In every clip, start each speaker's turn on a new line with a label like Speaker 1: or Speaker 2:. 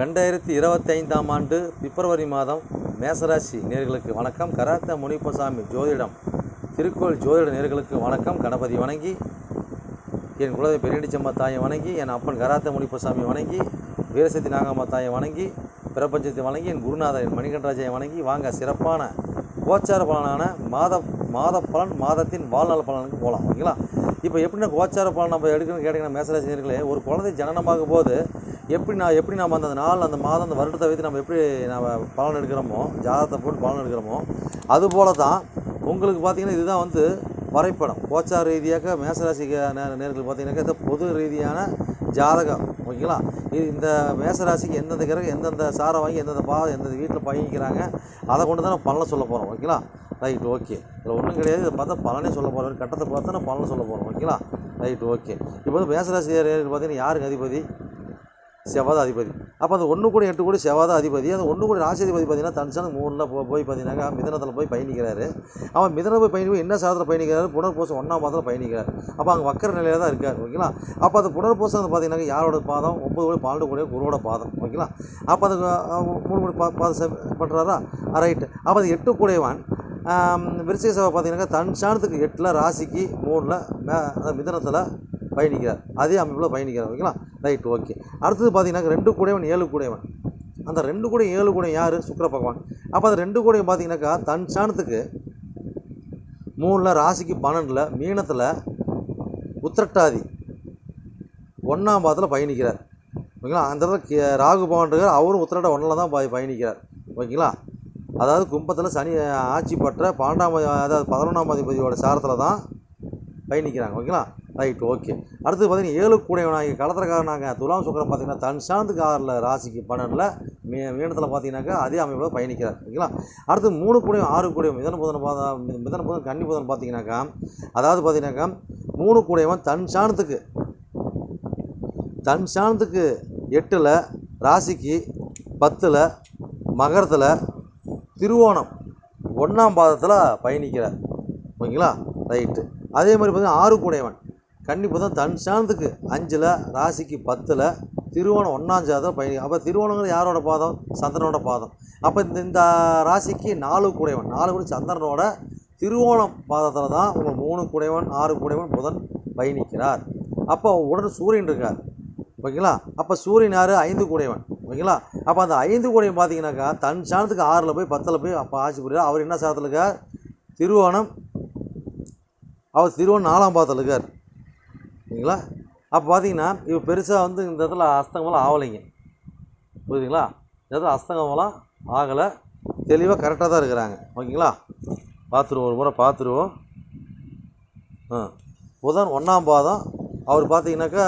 Speaker 1: ரெண்டாயிரத்தி இருபத்தைந்தாம் ஆண்டு பிப்ரவரி மாதம் மேசராசி நேர்களுக்கு வணக்கம். கராத்த முனிப்பசாமி ஜோதிடம் திருக்கோள் ஜோதிட நேர்களுக்கு வணக்கம். கணபதி வணங்கி என் குலதெய்வ பெரியடிச்சம்மா தாயை வணங்கி என் அப்பன் கராத்த முனிப்பசாமி வணங்கி வீரசக்தி நாகம்மா தாயை வணங்கி பிரபஞ்சத்தை வணங்கி என் குருநாதர் என் மணிகண்டராஜையை வணங்கி வாங்க சிறப்பான கோச்சார பலனான மாத மாத பலன் மாதத்தின் வாழ்நாள் பலனுக்கு போகலாம். ஓகேங்களா? இப்போ எப்படின்னா கோச்சார பலன் நம்ம எடுக்கணும்னு கேட்டிங்கன்னா மேசராசி நேர்களே ஒரு குழந்தை ஜனனமாகும் போது எப்படி நான் எப்படி நம்ம அந்த நாள் அந்த மாதம் அந்த வருடத்தை வைத்து நம்ம எப்படி நம்ம பலன் எடுக்கிறோமோ ஜாதகத்தை போட்டு பலன் எடுக்கிறோமோ அதுபோல தான் உங்களுக்கு பார்த்திங்கன்னா இதுதான் வந்து வரைப்படம் கோச்சார ரீதியாக மேசராசிக்கு நே- நேர்கள் பார்த்தீங்கன்னாக்கா இது பொது ரீதியான ஜாதகம். ஓகேங்களா? இது இந்த மேசராசிக்கு எந்தெந்த கிரகம் எந்தெந்த சாரை வாங்கி எந்தெந்த பா எந்தெந்த வீட்டில் பயணிக்கிறாங்க அதை கொண்டு தான் நம்ம பலனை சொல்ல போகிறோம் ஓகேங்களா? Right okay. இதில் ஒன்றும் கிடையாது. இதை பார்த்தா பலனே சொல்ல போகிறோம் கட்டத்தை பார்த்தா நான் பலனை சொல்ல போகிறோம் ஓகேங்களா? Right okay. இப்போ வந்து மேசராசி நேர்கள் பார்த்தீங்கன்னா யாருக்கு அதிபதி? செவ்வாத அதிபதி அப்போ அந்த ஒன்று கூட எட்டு கூட செவ்வாத அதிபதி அந்த ஒன்று கூட ராசிபதி பார்த்தீங்கன்னா தனுஷனுக்கு மூணில் போ போய் பார்த்தீங்கன்னாக்கா மிதனத்தில் போய் பயணிக்கிறாரு. அவன் மிதனம் போய் பயணி என்ன சாதத்தில் பயணிக்கிறாரு? புனர்பூசம் ஒன்றாம் பாதத்தில் பயணிக்கிறார். அப்போ அங்கே வக்கர நிலையில் தான் இருக்கார் ஓகேங்களா? அப்போ அந்த புனர்பூசம் வந்து பார்த்தீங்கன்னா யாரோட பாதம்? ஒம்பது கோடி பன்னெண்டு கோடி குருவோட பாதம் ஓகேங்களா? அப்போ அது மூணு கோடி பா பாதம் பண்ணுறாரா ரைட்டு. அப்போ அது எட்டு கூடையவன் விருச்சிக சபை பார்த்தீங்கன்னாக்கா தன் சாணத்துக்கு எட்டில் ராசிக்கு மூணில் மே மிதனத்தில் பயணிக்கிறார். அதே அமைப்பில் பயணிக்கிறார். ஓகேங்களா? Right okay. அடுத்தது பார்த்தீங்கன்னா ரெண்டு கூடையவன் ஏழு கூடையவன். அந்த ரெண்டு கூட ஏழு கூட யார்? சுக்கிர பகவான். அப்போ அந்த ரெண்டு கூடையும் பார்த்தீங்கன்னாக்கா தன் சாணத்துக்கு மூணில் ராசிக்கு பன்னெண்டில் மீனத்தில் உத்திரட்டாதி ஒன்றாம் பாதத்தில் பயணிக்கிறார். ஓகேங்களா? அந்த இடத்துல ராகு பகவான் அவரும் உத்திரட்ட ஒன்றில் தான் பயணிக்கிறார். ஓகேங்களா? அதாவது கும்பத்தில் சனி ஆட்சி பெற்ற பன்னெண்டாம் அதாவது பதினொன்றாம் அதிபதியோட சாரத்தில் தான் பயணிக்கிறாங்க. ஓகேங்களா? Right okay. அடுத்து பார்த்தீங்கன்னா ஏழு கூடையவனாகி களத்திரக்காரனாங்க துலாம் சுக்கரம் பார்த்தீங்கன்னா தன் சாந்துக்கு ஆறில் ராசிக்கு பன்னெண்டில் மீ மீனத்தில் பார்த்தீங்கன்னாக்கா அதே அமைப்பில் பயணிக்கிறார் ஓகேங்களா? அடுத்து மூணு கூடையும் ஆறு கூடையும் மிதன புதன் பார்த்தா மிதன புதன் கன்னி புதன் பார்த்தீங்கன்னாக்கா அதாவது பார்த்தீங்கன்னாக்கா மூணு கூடையவன் தன் சாணத்துக்கு தன் சாணத்துக்கு எட்டில் ராசிக்கு பத்தில் மகரத்தில் திருவோணம் ஒன்றாம் பாதத்தில் பயணிக்கிறார் ஓகேங்களா? ரைட்டு. அதே மாதிரி பார்த்தீங்கன்னா ஆறு கூடையவன் கண்டிப்பாக தான் தன் சாணத்துக்கு அஞ்சில் ராசிக்கு பத்தில் திருவோணம் ஒன்றாம் ஜாதம் பயணி அப்போ திருவோணங்கிறது யாரோட பாதம்? சந்திரனோட பாதம். அப்போ இந்த இந்த ராசிக்கு நாலு கூடையவன் நாலு கூட சந்திரனோட திருவோணம் பாதத்தில் தான் உங்கள் மூணு கூடையவன் ஆறு கூடையவன் புதன் பயணிக்கிறார் அப்போ உடனே சூரியன் இருக்கார். ஓகேங்களா? அப்போ சூரியன் யார்? ஐந்து கூடையவன் ஓகேங்களா? அப்போ அந்த ஐந்து கூடையன் பார்த்தீங்கன்னாக்கா தன் சாணத்துக்கு ஆறில் போய் பத்தில் போய் அப்போ ஆட்சி புரியார் அவர் என்ன சாதத்தில் இருக்கார்? திருவோணம் அவர் திருவோணம் நாலாம் பாதத்தில் இருக்கார். ஓகேங்களா அப்போ பார்த்தீங்கன்னா இப்போ பெருசாக வந்து இந்த இடத்துல அஸ்தங்கமெல்லாம் ஆகலைங்க புரியுதுங்களா? இந்த இடத்துல அஸ்தங்கமெல்லாம் ஆகலை. தெளிவாக கரெக்டாக தான் இருக்கிறாங்க. ஓகேங்களா? பார்த்துருவோம் ஒரு முறை பார்த்துருவோம் ஆ. புதன் ஒன்றாம் பாதம். அவர் பார்த்தீங்கன்னாக்கா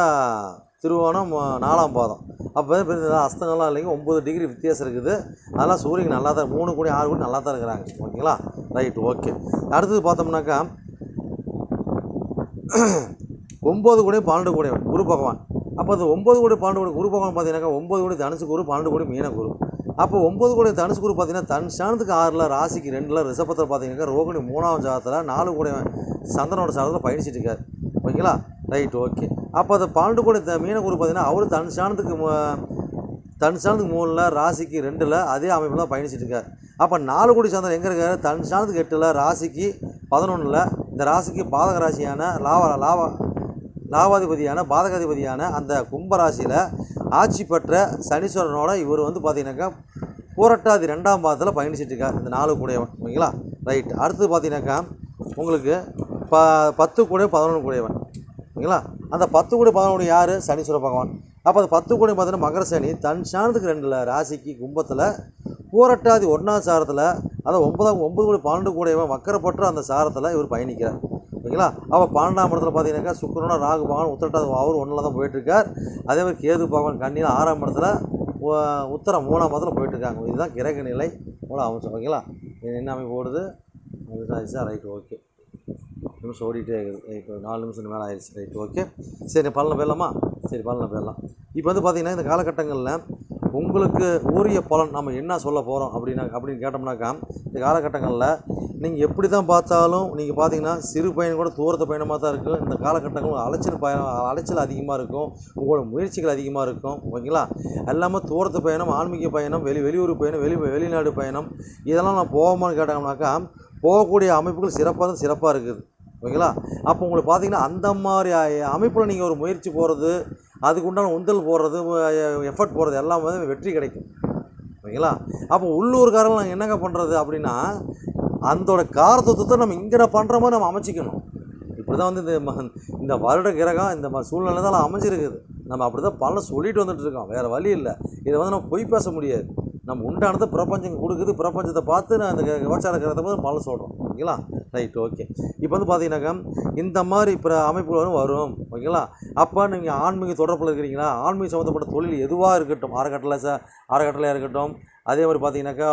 Speaker 1: திருவோணம் நாலாம் பாதம். அப்போ தான் அஸ்தங்கம்லாம் இல்லைங்க. ஒம்பது டிகிரி வித்தியாசம் இருக்குது. அதெல்லாம் சூரியன் நல்லா தான் மூணு கோடி ஆறு கோடி நல்லா தான் இருக்கிறாங்க. ஓகேங்களா? Right okay. அடுத்தது பார்த்தோம்னாக்கா ஒம்பது கோடி பன்னெண்டு கோடியவன் குரு பகவான். அப்போ அந்த ஒம்பது கோடி பன்னெண்டு கோடி குரு பகவான் பார்த்தீங்கன்னாக்கா ஒம்பது கோடி தனுசு குரு பன்னெண்டு கோடி மீன குரு. அப்போ ஒம்பது கோடி தனுசு குரு பார்த்தீங்கன்னா தன் சாணத்துக்கு ஆறில் ராசிக்கு ரெண்டில் ரிஷபத்தில் பார்த்தீங்கன்னாக்கா ரோகிணி மூணாவது ஜாதத்தில் நாலு கோடி சந்திரனோட சாதத்தில் பயணிச்சிட்டு இருக்கார். ஓகேங்களா? Right okay. அப்போ அந்த பன்னெண்டு கோடி த- மீன குரு பார்த்தீங்கன்னா அவர் தன் சாணத்துக்கு தன் சாணத்துக்கு மூணில் ராசிக்கு ரெண்டில் அதே அமைப்பில் தான் பயணிச்சிட்டு இருக்கார். அப்போ நாலு கோடி சந்திரன் எங்கே இருக்காரு? தன் சாணத்துக்கு எட்டில் ராசிக்கு பதினொன்றில் இந்த ராசிக்கு பாதக ராசியான லாவ லாவ லாவாதிபதியான பாதகாதிபதியான அந்த கும்பராசியில் ஆட்சி பெற்ற சனீஸ்வரனோட இவர் வந்து பார்த்தீங்கன்னாக்கா பூரட்டாதி ரெண்டாம் பாதத்தில் பயணிச்சிட்ருக்கார். இந்த நாலு கூடையவன் ஓகேங்களா? ரைட் அடுத்தது பார்த்தீங்கன்னாக்கா உங்களுக்கு ப பத்து கூட பதினொன்று கூடையவன் ஓகேங்களா? அந்த பத்து கூட பதினொன்று யார்? சனீஸ்வர பகவான். அப்போ அந்த பத்து கூட பார்த்தீங்கன்னா மகர சனி தன் சாணத்துக்கு ரெண்டில் ராசிக்கு கும்பத்தில் பூரட்டாதி ஒன்றாம் சாரத்தில் அதாவது ஒன்பதாம் ஒன்பது கூட பன்னெண்டு கூடையவன் வக்கரப்பட்டு அந்த சாரத்தில் இவர் பயணிக்கிறார். ஓகேங்களா அப்போ பன்னெண்டாம் இடத்துல பார்த்தீங்கன்னாக்கா சுக்கிரனோட ராகு பகவான் உத்திரட்டாதி அவர் ஒன்றில் தான் போயிட்டுருக்கார். அதே மாதிரி கேது பகவான் கண்ணியில் ஆறாம் இடத்துல உத்தரம் மூணாம் இடத்துல போயிட்டுருக்காங்க. இதுதான் கிரக நிலை மூலம் அம்சம் ஓகேங்களா? இது என்ன அமைப்பு ஓடுது அதுதான் ரைட் ஓகே. நிமிஷம் ஓடிட்டே இருக்குது இப்போ நாலு நிமிஷம் மேலே ஆயிடுச்சு. Right okay. சரி பலனில் போயிடலாமா சரி பலனில் போயிடலாம் இப்போ வந்து பார்த்திங்கன்னா இந்த காலகட்டங்களில் உங்களுக்கு உரிய பலன் நம்ம என்ன சொல்ல போகிறோம் அப்படின்னா அப்படின்னு கேட்டோம்னாக்கா இந்த காலகட்டங்களில் நீங்கள் எப்படி தான் பார்த்தாலும் நீங்கள் பார்த்தீங்கன்னா சிறு பயணம் கூட தூரத்து பயணமாக தான் இருக்கும் இந்த காலகட்டங்கள் அலைச்சல் பயணம் அலைச்சல் அதிகமாக இருக்கும். உங்களோட முயற்சிகள் அதிகமாக இருக்கும். ஓகேங்களா? எல்லாமே தூரத்து பயணம் ஆன்மீக பயணம் வெளி வெளியூர் பயணம் வெளி வெளிநாடு பயணம். இதெல்லாம் நான் போவோமான்னு கேட்டாங்கனாக்கா போகக்கூடிய அமைப்புகள் சிறப்பாக தான் சிறப்பாக இருக்குது. ஓகேங்களா? அப்போ உங்களுக்கு பார்த்தீங்கன்னா அந்த மாதிரி அமைப்பில் நீங்கள் ஒரு முயற்சி போகிறது அதுக்கு உண்டான உந்தல் போடுறது எஃபர்ட் போடுறது எல்லாம் வந்து வெற்றி கிடைக்கும். ஓகேங்களா? அப்போ உள்ளூர்காரங்க நாங்கள் என்னங்க பண்ணுறது அப்படின்னா அந்தோட காரத்துவத்தை நம்ம இங்கே பண்ணுற மாதிரி நம்ம அமைச்சிக்கணும். இப்படி தான் வந்து இந்த ம- இந்த வருட கிரகம் இந்த ம- சூழ்நிலை தான் அமைஞ்சிருக்குது. நம்ம அப்படி தான் பலன் சொல்லிட்டு வந்துட்டு இருக்கோம். வேறு வழி இல்லை. இதை வந்து நம்ம பொய் பேச முடியாது. நம்ம உண்டானது பிரபஞ்சம் கொடுக்குது. பிரபஞ்சத்தை பார்த்து நான் இந்த விபச்சார கிரகத்தை பார்த்து பலன் சொல்கிறோம் ஓகேங்களா? ரைட் ஓகே இப்போ வந்து பார்த்தீங்கன்னாக்கா இந்த மாதிரி இப்போ அமைப்புகள் வரும் வரும் ஓகேங்களா? அப்போ நீங்கள் ஆன்மீக தொடர்பில் இருக்கிறீங்களா ஆன்மீக சம்மந்தப்பட்ட தொழில் எதுவாக இருக்கட்டும் அறக்கட்டளை ச அறக்கட்டளையாக இருக்கட்டும் அதே மாதிரி பார்த்தீங்கன்னாக்கா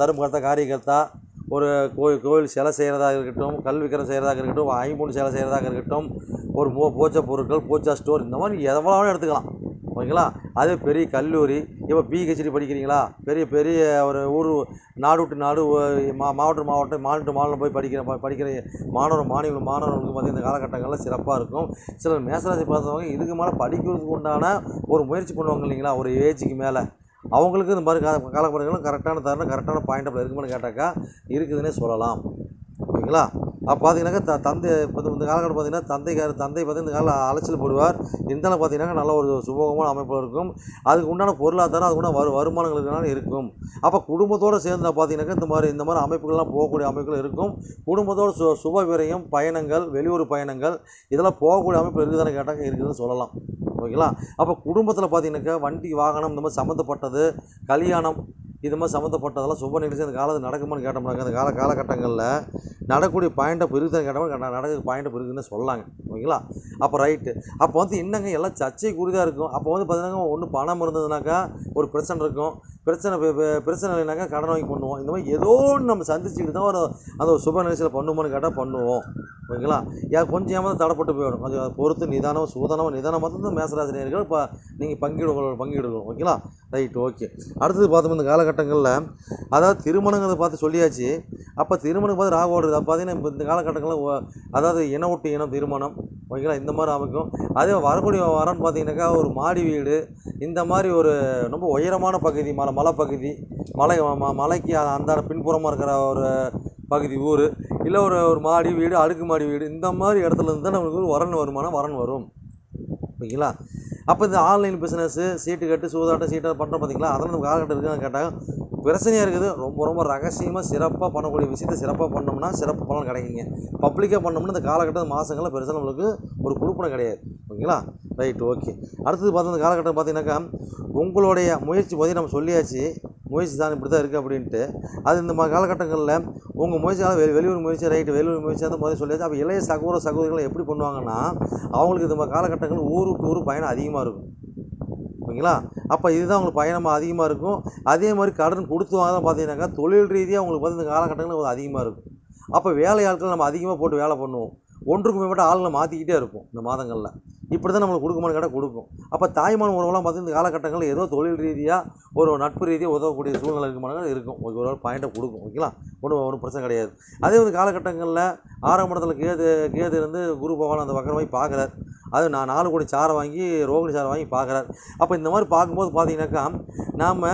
Speaker 1: தருமகர்த்தா காரியகர்த்தா ஒரு கோயில் கோயில் சிலை செய்கிறதாக இருக்கட்டும் கல்விக்கரம் செய்கிறதாக இருக்கட்டும் ஐம்பூன் சிலை செய்கிறதாக இருக்கட்டும் ஒரு மோ பூஜை பொருட்கள் பூஜா ஸ்டோர் இந்த மாதிரி எவ்வளோ வேணாலும் எடுத்துக்கலாம். ஓகேங்களா? அதே பெரிய கல்லூரி. இப்போ பிஹெச்டி படிக்கிறீங்களா? பெரிய பெரிய ஒரு ஊர் நாடு விட்டு நாடு மா மாவட்டம் மாவட்டம் மாநில மாநிலம் போய் படிக்கிற படிக்கிற மாணவர் மாணவிகள் மாணவர்களுக்கு பார்த்திங்கன்னா இந்த காலகட்டங்களில் சிறப்பாக இருக்கும். சிலர் மேசராசி பார்த்தவங்க இதுக்கு மேலே படிக்கிறதுக்கு உண்டான ஒரு முயற்சி பண்ணுவாங்க இல்லைங்களா? ஒரு ஏஜுக்கு மேலே. அவங்களுக்கு இந்த மாதிரி கால காலகட்டங்களும் கரெக்டான தருணம் கரெக்டான பாயிண்ட் அப்படி இருக்குமான்னு கேட்டாக்கா இருக்குதுன்னே சொல்லலாம். ஓகேங்களா? அப்போ பார்த்தீங்கன்னாக்கா த தந்தை இப்போ இந்த காலகட்டம் பார்த்தீங்கன்னா தந்தைக்கார் தந்தை பார்த்து இந்த காலம் அலைச்சல் போடுவார். இருந்தாலும் பார்த்தீங்கன்னா நல்ல ஒரு சுபகமான அமைப்பில் இருக்கும். அதுக்கு உண்டான பொருளாதாரம் அதுக்கு உண்டான வரு வருமானங்களுக்குனால இருக்கும். அப்போ குடும்பத்தோடு சேர்ந்து பார்த்தீங்கன்னாக்கா இந்த மாதிரி இந்த மாதிரி அமைப்புகள்லாம் போகக்கூடிய அமைப்புகள் இருக்கும். குடும்பத்தோட சு சுப விரயம் பயணங்கள் வெளியூர் பயணங்கள் இதெல்லாம் போகக்கூடிய அமைப்பு இருக்குதான்னு கேட்டாக்க இருக்குதுன்னு சொல்லலாம். ஓகேங்களா? அப்போ குடும்பத்தில் பார்த்தீங்கன்னாக்கா வண்டி வாகனம் இந்த மாதிரி சம்மந்தப்பட்டது கல்யாணம் இது மாதிரி சம்மந்தப்பட்டதெல்லாம் சுப நிகழ்ச்சி. அந்த காலத்தில் நடக்குமான்னு கேட்டோம்னாங்க அந்த கால காலகட்டங்களில் நடக்கக்கூடிய பாயிண்ட்டை பெருகுதான் கேட்டோம்னா நடக்கிற பாயிண்ட்டை பெருகுன்னு சொல்லாங்க. ஓகேங்களா? அப்போ ரைட்டு அப்போ வந்து என்னங்க எல்லாம் சர்ச்சை இருக்கும்? அப்போ வந்து பார்த்தீங்கன்னா ஒன்று பணம் இருந்ததுனாக்கா ஒரு பிரச்சனை இருக்கும். பிரச்சனை பிரச்சனை இல்லைனாக்கா கடன் வாங்கி பண்ணுவோம். இந்த மாதிரி ஏதோ ஒன்று நம்ம சந்திச்சுக்கிட்டு தான் ஒரு அந்த ஒரு சுப நிகழ்ச்சியில் பண்ணுமோன்னு கேட்டால் பண்ணுவோம். ஓகேங்களா? யா கொஞ்சம் ஏமாவது தடப்பட்டு போயிடும். கொஞ்சம் பொறுத்து நிதானம் சூதானம் நிதானமாக தான் மேசராசினியர்கள் இப்போ நீங்கள் பங்கிடு பங்கிடுவோம் ஓகேங்களா? Right okay. அடுத்தது பார்த்தோம் இந்த காலகட்டங்களில் அதாவது திருமணங்கிறத பார்த்து சொல்லியாச்சு. அப்போ திருமணம் பார்த்து ராக ஓடுறது அப்போ பார்த்தீங்கன்னா இப்போ இந்த காலகட்டங்களில் அதாவது இன ஒட்டு இனம் திருமணம். ஓகேங்களா? இந்த மாதிரி அமைக்கும். அதே வரக்கூடிய வரம்னு பார்த்தீங்கன்னாக்கா ஒரு மாடி வீடு. இந்த மாதிரி ஒரு ரொம்ப உயரமான பகுதி மரம் மலைப்பகுதி மலை ம- மலைக்கு அந்த பின்புறமாக இருக்கிற ஒரு பகுதி ஊர் இல்லை ஒரு ஒரு மாடி வீடு அடுக்கு மாடி வீடு இந்த மாதிரி இடத்துல இருந்து தான் நம்மளுக்கு ஒரு வரன் வருமானம் வரன் வரும். ஓகேங்களா? அப்போ இந்த ஆன்லைன் பிஸ்னஸ்ஸு சீட்டு கட்டு சூதாட்டம் சீட்டை பண்ணுறோம் பார்த்தீங்களா அதெல்லாம் நம்ம காலகட்டம் இருக்குன்னு கேட்டால் பிரச்சனையாக இருக்குது. ரொம்ப ரொம்ப ரகசியமாக சிறப்பாக பண்ணக்கூடிய விஷயத்தை சிறப்பாக பண்ணோம்னா சிறப்பு பலன் கிடைக்குங்க. பப்ளிக்காக பண்ணோம்னா இந்த காலகட்டம் மாதங்களில் பெருசாக நம்மளுக்கு ஒரு கொடுப்பனை கிடையாது. ஓகேங்களா? Right okay. அடுத்தது பார்த்தா இந்த காலகட்டம் பார்த்தீங்கன்னாக்கா உங்களுடைய முயற்சி பற்றி நம்ம சொல்லியாச்சு. முயற்சி தான் இப்படி தான் இருக்குது அப்படின்ட்டு. அது இந்த மாதிரி காலகட்டங்களில் உங்கள் முயற்சியால் வெளி வெளியூர் முயற்சி ரைட்டு வெளியூர் முயற்சி அந்த மாதிரி சொல்லியாச்சு. அப்போ இளைய சகோதர சகோதரிகள் எப்படி பண்ணுவாங்கன்னா அவங்களுக்கு இந்த மாதிரி காலகட்டங்கள் ஊர் விட்டு ஊர் பயணம் அதிகமாக இருக்கும். ஓகேங்களா அப்போ இதுதான் உங்களுக்கு பயணமாக அதிகமாக இருக்கும். அதே மாதிரி கடன் கொடுத்து வாங்க பார்த்தீங்கன்னாக்கா தொழில் ரீதியாக உங்களுக்கு வந்து இந்த காலகட்டங்கள் கொஞ்சம் அதிகமாக இருக்கும். அப்போ வேலை ஆட்கள் நம்ம அதிகமாக போட்டு வேலை பண்ணுவோம். ஒன்றுக்கு மேற்பட்ட ஆளுங்களை மாற்றிக்கிட்டே இருப்போம் இந்த மாதங்களில். இப்படி தான் நம்மளுக்கு கொடுக்குமான கடை கொடுக்கும். அப்போ தாய்மான உறவுலாம் பார்த்து இந்த காலகட்டங்களில் ஏதோ தொழில் ரீதியாக ஒரு நட்பு ரீதியாக உதவக்கூடிய சூழ்நிலை இருக்குமானு இருக்கும். ஒரு ஒரு பாயிண்ட்டை கொடுக்கும் ஓகேங்களா ஒன்றும் ஒன்றும் பிரச்சனை கிடையாது. அதே வந்து காலகட்டங்களில் ஆறாம் இடத்துல கேது கேது இருந்து குரு பகவான் அந்த பக்கம் போய் அது நான் நாலு கோடி சாரை வாங்கி ரோகிணி சாரை வாங்கி பார்க்குறார். அப்போ இந்த மாதிரி பார்க்கும்போது பார்த்தீங்கன்னாக்கா நாம்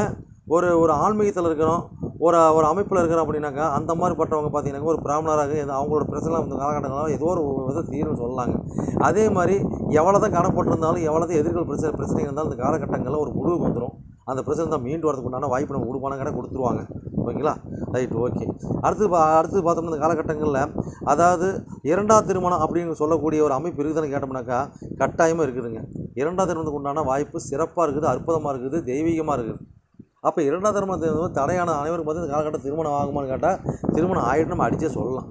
Speaker 1: ஒரு ஒரு ஆன்மீகத்தில் இருக்கிறோம் ஒரு ஒரு அமைப்பில் இருக்கிறோம் அப்படின்னாக்கா அந்த மாதிரி பட்டவங்க பார்த்தீங்கன்னாக்கா ஒரு பிராமணராக எது- அவங்களோட பிரச்சனை அந்த காலகட்டங்களாக ஏதோ ஒரு வித தீர்வு சொல்லலாங்க. அதே மாதிரி எவ்வளோ தான் கடப்பட்டிருந்தாலும் எவ்வளோ தான் எதிர்கள் பிரச்சனை பிரச்சனை இருந்தாலும் அந்த காலகட்டங்களில் ஒரு முடிவுக்கு வந்துடும் அந்த பிரச்சனை தான் மீண்டு வரதுக்கு உண்டான வாய்ப்பு நம்ம கொடுப்பான கடை கொடுத்துருவாங்க. ஓகேங்களா? Right okay. அடுத்து பா அடுத்து பார்த்தோம்னா இந்த காலகட்டங்களில் அதாவது இரண்டாவது திருமணம் அப்படின்னு சொல்லக்கூடிய ஒரு அமைப்பு இருக்குதுன்னு கேட்டோம்னாக்கா கட்டாயமாக இருக்குதுங்க. இரண்டாவது திருமணத்துக்கு உண்டான வாய்ப்பு சிறப்பாக இருக்குது அற்புதமாக இருக்குது தெய்வீகமாக இருக்குது. அப்போ இரண்டாம் திருமணம் வந்து தடையான அனைவருக்கும் பார்த்து இந்த காலகட்டம் திருமணம் ஆகுமான்னு கேட்டால் திருமணம் ஆகிட்டு நம்ம அடித்தே சொல்லலாம்.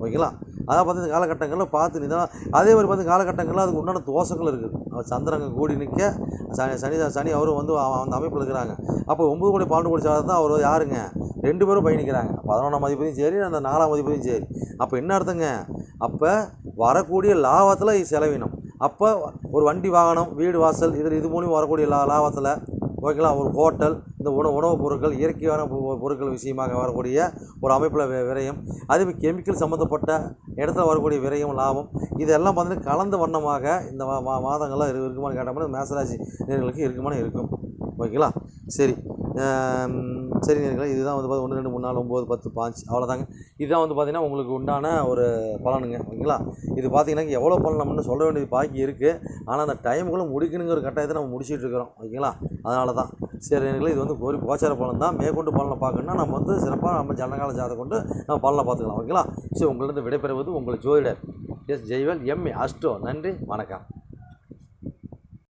Speaker 1: ஓகேங்களா? அதான் பார்த்து இந்த காலகட்டங்களில் பார்த்து நிதானம் அதே மாதிரி பார்த்து காலகட்டங்களில் அதுக்கு உண்டான தோஷங்கள் இருக்குது அவர் சந்திரங்க கூடி நிற்க சனி சனி சனி அவரும் வந்து அந்த அமைப்பில் இருக்கிறாங்க. அப்போ ஒம்பது கோடி பன்னெண்டு கோடி சாதம் தான் அவர் யாருங்க? ரெண்டு பேரும் பயணிக்கிறாங்க. பதினொன்றாம் மதிப்பையும் சரி அந்த நாலாம் மதிப்பையும் சரி. அப்போ என்ன அர்த்தங்க? அப்போ வரக்கூடிய லாபத்தில் செலவினம். அப்போ ஒரு வண்டி வாகனம் வீடு வாசல் இதில் இது மூலியம் வரக்கூடிய லா லாபத்தில் ஓகேங்களா? ஒரு ஹோட்டல் இந்த உணவு உணவுப் பொருட்கள் இயற்கையான பொ- பொருட்கள் விஷயமாக வரக்கூடிய ஒரு அமைப்பில் விரயம். அதுவே கெமிக்கல் சம்மந்தப்பட்ட இடத்துல வரக்கூடிய விரயம் லாபம். இதெல்லாம் பார்த்தீங்கன்னா கலந்த வண்ணமாக இந்த மா மா- மாதங்கள்லாம் இருக்குமான்னு கேட்டோம்னா மேசராசி நேர்களுக்கு இருக்குமானு இருக்கும். ஓகேங்களா? சரி. சரி நேர்களை இதுதான் வந்து பார்த்து ஒன்று ரெண்டு மூணு நாலு ஒம்பது பத்து பாஞ்சு அவ்வளோதாங்க இதுதான் வந்து பார்த்திங்கன்னா உங்களுக்கு உண்டான ஒரு பலனுங்க. ஓகேங்களா? இது பார்த்தீங்கன்னா எவ்வளோ பலன் சொல்ல வேண்டியது பாக்கி இருக்குது ஆனால் அந்த டைமுக்குள்ளே முடிக்கணுங்கிற கட்டாயத்தை நம்ம முடிச்சிட்டு இருக்கிறோம். ஓகேங்களா? அதனால தான் சரி எனக்கு இது வந்து ஒரு கோச்சார பலன் தான். மேற்கொண்டு பலனை பார்க்கணுன்னா நம்ம வந்து சிறப்பாக நம்ம ஜனகால ஜாதகம் கொண்டு நம்ம பலனை பார்த்துக்கலாம். ஓகேங்களா? சரி உங்களிருந்து விடைபெறுவது உங்கள் ஜோதிடர். எஸ். Jaivel MA astro. நன்றி வணக்கம்.